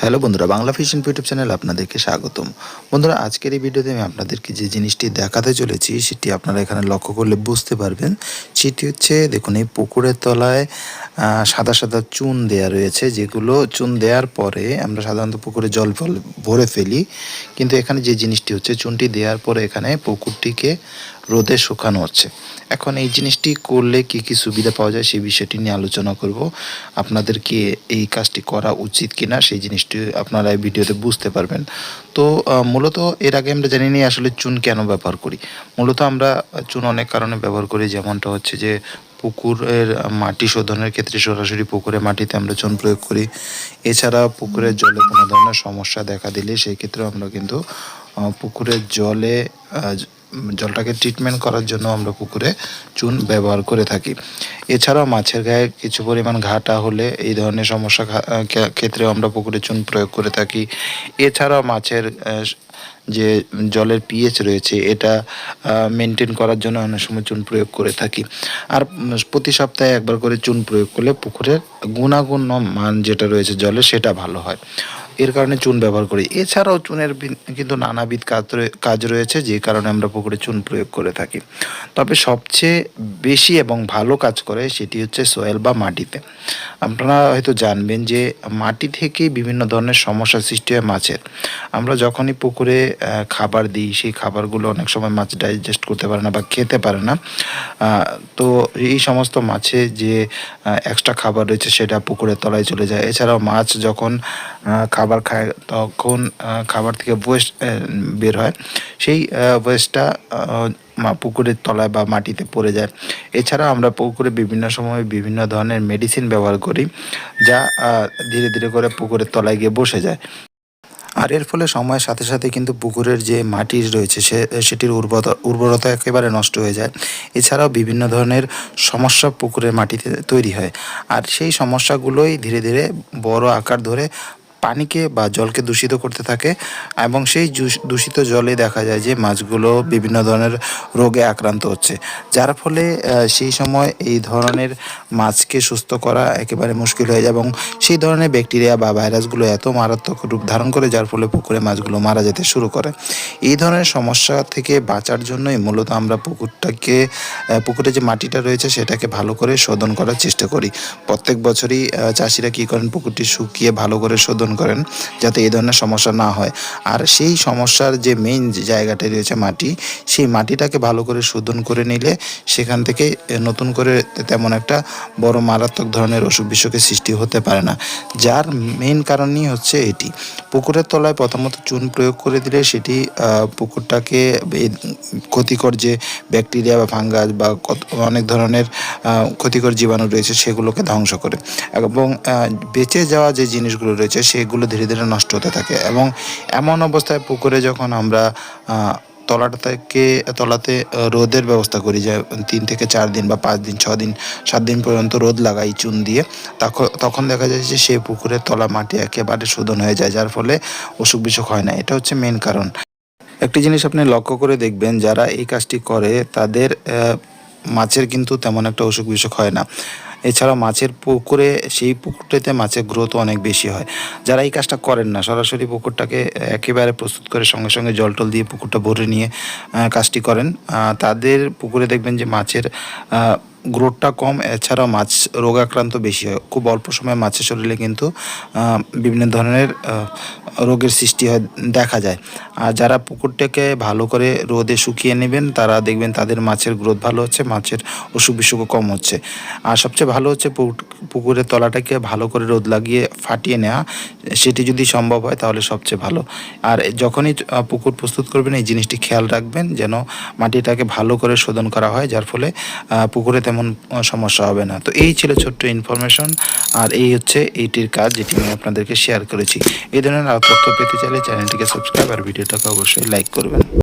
Hello বন্ধুরা, Bangla fission YouTube channel আপনাদেরকে স্বাগতম। বন্ধুরা, আজকের এই ভিডিওতে আমি আপনাদেরকে যে জিনিসটি দেখাতে চলেছি, সেটি আপনারা এখানে লক্ষ্য করলে বুঝতে পারবেন সেটি হচ্ছে, দেখুন, এই পুকুরের তলায় সাদা সাদা চুন দেয়া রয়েছে, যেগুলো চুন দেওয়ার পরে আমরা সাধারণত পুকুরে জল ফল ভরে ফেলি। কিন্তু এখানে যে জিনিসটি হচ্ছে, চুনটি দেওয়ার পরে এখানে পুকুরটিকে রোদে শুকানো হচ্ছে। এখন এই জিনিসটি করলে কি কি সুবিধা পাওয়া যায়, সেই বিষয়টি নিয়ে আলোচনা করব। আপনাদেরকে এই কাজটি করা উচিত কিনা, সেই জিনিসটি আপনারা এই ভিডিওতে বুঝতে পারবেন। তো মূলত এর আগে আমরা জানি আসলে চুন কেন ব্যবহার করি। মূলত আমরা চুন অনেক কারণে ব্যবহার করি, যেমনটা হচ্ছে যে পুকুরের মাটি শোধনের ক্ষেত্রে সরাসরি পুকুরে মাটিতে আমরা চুন প্রয়োগ করি। এছাড়া পুকুরের জলে কোনো ধরনের সমস্যা দেখা দিলে সেই ক্ষেত্রে আমরা কিন্তু পুকুরের জলে জলটাকে ট্রিটমেন্ট করার জন্য আমরা পুকুরে চুন ব্যবহার করে থাকি। এছাড়াও মাছের গায়ে কিছু পরিমাণ ঘাটা হলে এই ধরনের সমস্যা ক্ষেত্রেও আমরা পুকুরে চুন প্রয়োগ করে থাকি। এছাড়াও মাছের যে জলের পিএইচ রয়েছে, এটা মেনটেন করার জন্য অনেক সময় চুন প্রয়োগ করে থাকি। আর প্রতি সপ্তাহে একবার করে চুন প্রয়োগ করলে পুকুরের গুণাগুণ মান যেটা রয়েছে জলে, সেটা ভালো হয়। এর কারণে চুন ব্যবহার করি। এছাড়াও চুনের কিন্তু নানাবিধ কাজ কাজ রয়েছে যে কারণে আমরা পুকুরে চুন প্রয়োগ করে থাকি। তবে সবচেয়ে বেশি এবং ভালো কাজ করে সেটি হচ্ছে সোয়েল বা মাটিতে। আপনারা হয়তো জানবেন যে মাটি থেকে বিভিন্ন ধরনের সমস্যা সৃষ্টি হয় মাছের। আমরা যখনই পুকুরে খাবার দিই সেই খাবারগুলো অনেক সময় মাছ ডাইজেস্ট করতে পারে না বা খেতে পারে না। তো এই সমস্ত মাছে যে এক্সট্রা খাবার রয়েছে সেটা পুকুরের তলায় চলে যায়। এছাড়াও মাছ যখন আহ, খাবার খায় তখন খাবার থেকে ওয়েস্ট বের হয়। সেই ওয়েস্টটা পুকুরের তলায় বা মাটিতে পড়ে যায়। এছাড়া আমরা পুকুরে বিভিন্ন সময় বিভিন্ন ধরনের মেডিসিন ব্যবহার করি, যা ধীরে ধীরে করে পুকুরের তলায় গিয়ে বসে যায়। আর এর ফলে সময়ের সাথে সাথে কিন্তু পুকুরের যে মাটি রয়েছে, সে, সেটির উর্বরতা উর্বরতা একেবারে নষ্ট হয়ে যায়। এছাড়াও বিভিন্ন ধরনের সমস্যা পুকুরের মাটিতে তৈরি হয়। আর সেই সমস্যাগুলোই ধীরে ধীরে বড় আকার ধরে পানিকে বা জলকে দূষিত করতে থাকে এবং সেই দূষিত জলে দেখা যায় যে মাছগুলো বিভিন্ন ধরনের রোগে আক্রান্ত হচ্ছে। যার ফলে সেই সময় এই ধরনের মাছকে সুস্থ করা একেবারে মুশকিল হয়ে যায় এবং সেই ধরনের ব্যাকটেরিয়া বা ভাইরাসগুলো এত মারাত্মক রূপ ধারণ করে যার ফলে পুকুরে মাছগুলো মারা যেতে শুরু করে। এই ধরনের সমস্যা থেকে বাঁচার জন্যই মূলত আমরা পুকুরটাকে পুকুরে যে মাটিটা রয়েছে সেটাকে ভালো করে শোধন করার চেষ্টা করি। প্রত্যেক বছরই চাষিরা কী করেন? পুকুরটি শুকিয়ে ভালো করে শোধন করেন যাতে এই ধরনের সমস্যা না হয়। আর সেই সমস্যার যে মেইন জায়গাটা রয়েছে মাটি, সেই মাটিটাকে ভালো করে শোধন করে নিলে সেখান থেকে নতুন করে তেমন একটা বড় মারাত্মক ধরনের অসুখ বিসুখের সৃষ্টি হতে পারে না। যার মেইন কারণই হচ্ছে এটি। পুকুরের তলায় প্রথমত চুন প্রয়োগ করে দিলে সেটি পুকুরটাকে ক্ষতিকর যে ব্যাকটেরিয়া বা ফাঙ্গাস বা অনেক ধরনের ক্ষতিকর জীবাণু রয়েছে সেগুলোকে ধ্বংস করে। এবং বেঁচে যাওয়া যে জিনিসগুলো রয়েছে সেগুলো ধীরে ধীরে নষ্ট হতে থাকে এবং এমন অবস্থায় পুকুরে যখন আমরা তলাটা থেকে, তলাতে রোদের ব্যবস্থা করি যে, তিন থেকে চার দিন বা পাঁচ দিন, ছ দিন, সাত দিন পর্যন্ত রোদ লাগাই চুন দিয়ে তখন দেখা যায় যে, সেই পুকুরের তলা মাটি একেবারে শোধন হয়ে যায়, যার ফলে অসুখ বিসুখ হয় না। এটা হচ্ছে মেন কারণ। একটি জিনিস আপনি লক্ষ্য করে দেখবেন, যারা এই কাজটি করে, তাদের মাছের কিন্তু তেমন একটা অসুখ বিসুখ হয় না। এছাড়া মাছের পুকুরে, সেই পুকুরটাতে মাছের গ্রোথ অনেক বেশি হয়। যারা এই কাজটা করেন না, সরাসরি পুকুরটাকে একেবারে প্রস্তুত করে সঙ্গে সঙ্গে জল টল দিয়ে পুকুরটা ভরে নিয়ে কাজটি করেন। তাদের পুকুরে দেখবেন যে মাছের গ্রোথটা কম, এছাড়াও মাছ, রোগাক্রান্ত বেশি হয়। খুব অল্প সময়ে মাছের শরীরে কিন্তু বিভিন্ন ধরনের রোগের সৃষ্টি হয়, দেখা যায়। আর যারা পুকুরটাকে ভালো করে রোদে শুকিয়ে নেবেন, তারা দেখবেন তাদের মাছের গ্রোথ ভালো হচ্ছে, মাছের অসুখ বিসুখও কম হচ্ছে। আর সবচেয়ে ভালো হচ্ছে পুকুর- পুকুরের তলাটাকে ভালো করে রোদ লাগিয়ে ফাটিয়ে নেওয়া, সেটি যদি সম্ভব হয় তাহলে সবচেয়ে ভালো। আর যখনই পুকুর প্রস্তুত করবেন, এই জিনিসটি খেয়াল রাখবেন, যেন মাটিটাকে ভালো করে শোধন করা হয়, যার ফলে পুকুরে তেমন আহ, সমস্যা হবে না। তো এই ছিল ছোট্ট ইনফরমেশন আর এই হচ্ছে এইটির কাজ যেটি আমি আপনাদেরকে শেয়ার করেছি। এই ধরনের তথ্য পেতে চাইলে চ্যানেলটিকে সাবস্ক্রাইব আর ভিডিওটাকে অবশ্যই লাইক করবেন।